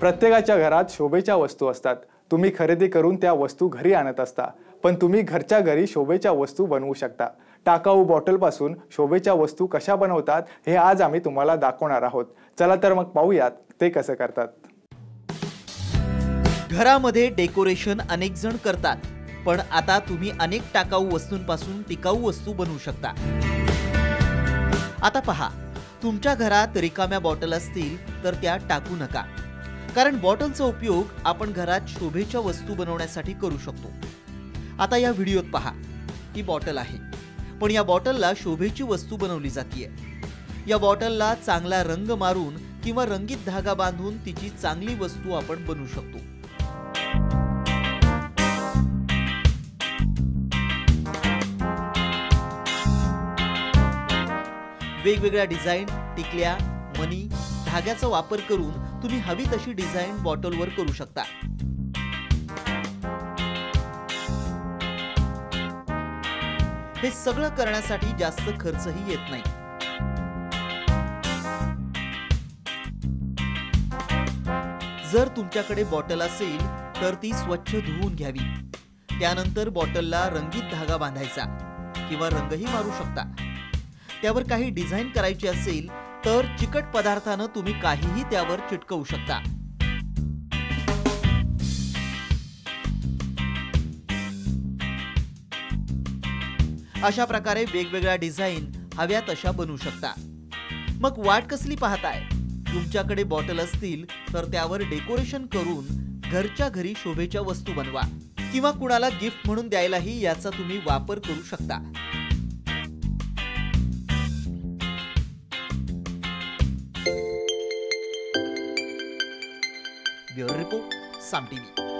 प्रत्येकाच्या घरात शोभेच्या वस्तू असतात. तुम्ही खरेदी करून त्या वस्तू घरी आणत असता. पण तुम्ही घरच्या घरी शोभेच्या वस्तू बनवू शकता. टाकाऊ बॉटलपासून शोभेच्या वस्तू कशा बनवतात हे आज आम्ही तुम्हाला दाखवणार आहोत. चला तर मग पाहूयात ते कसं करतात. घरामध्ये डेकोरेशन अनेक जण करतात. पण आता तुम्ही अनेक टाकाऊ वस्तूंपासून टिकाऊ वस्तू बनवू शकता. आता पहा तुमच्या घरात रिकाम्या बॉटल असतील तर त्या टाकू नका. कारण बॉटलचा उपयोग आपण घरात शोभेच्या वस्तू बनवण्यासाठी करू शकतो. आता या व्हिडिओत पहा ही बॉटल आहे. पण या बॉटलला शोभेची वस्तू बनवली जाते या बॉटलला चांगला रंग मारून किंवा रंगीत धागा बांधून तिची चांगली वस्तू आपण बनवू शकतो. वेगवेगळ्या डिझाईन टिकल्या मनी धाग्याचा वापर करून तुम्ही हवी तशी डिझाईन बॉटलवर करू शकता. हे सगळं करण्यासाठी जास्त खर्चही येत नाही. जर तुमच्याकडे बॉटल असेल तर ती स्वच्छ धुवून घ्यावी. त्यानंतर बॉटलला रंगीत धागा बांधायचा किंवा रंगही मारू शकता. त्यावर काही डिझाईन करायची असेल तर चिकट पदार्थानं तुम्ही काहीही त्यावर चिटकवू शकता. अशा प्रकारे वेगवेगळ्या डिझाईन हव्या तशा बनवू शकता. मग वाट कसली पाहताय? तुमच्याकडे बॉटल असतील तर त्यावर डेकोरेशन करून घरच्या घरी शोभेच्या वस्तू बनवा. किंवा कुणाला गिफ्ट म्हणून द्यायलाही याचा तुम्ही वापर करू शकता. de Ripo Sam TV.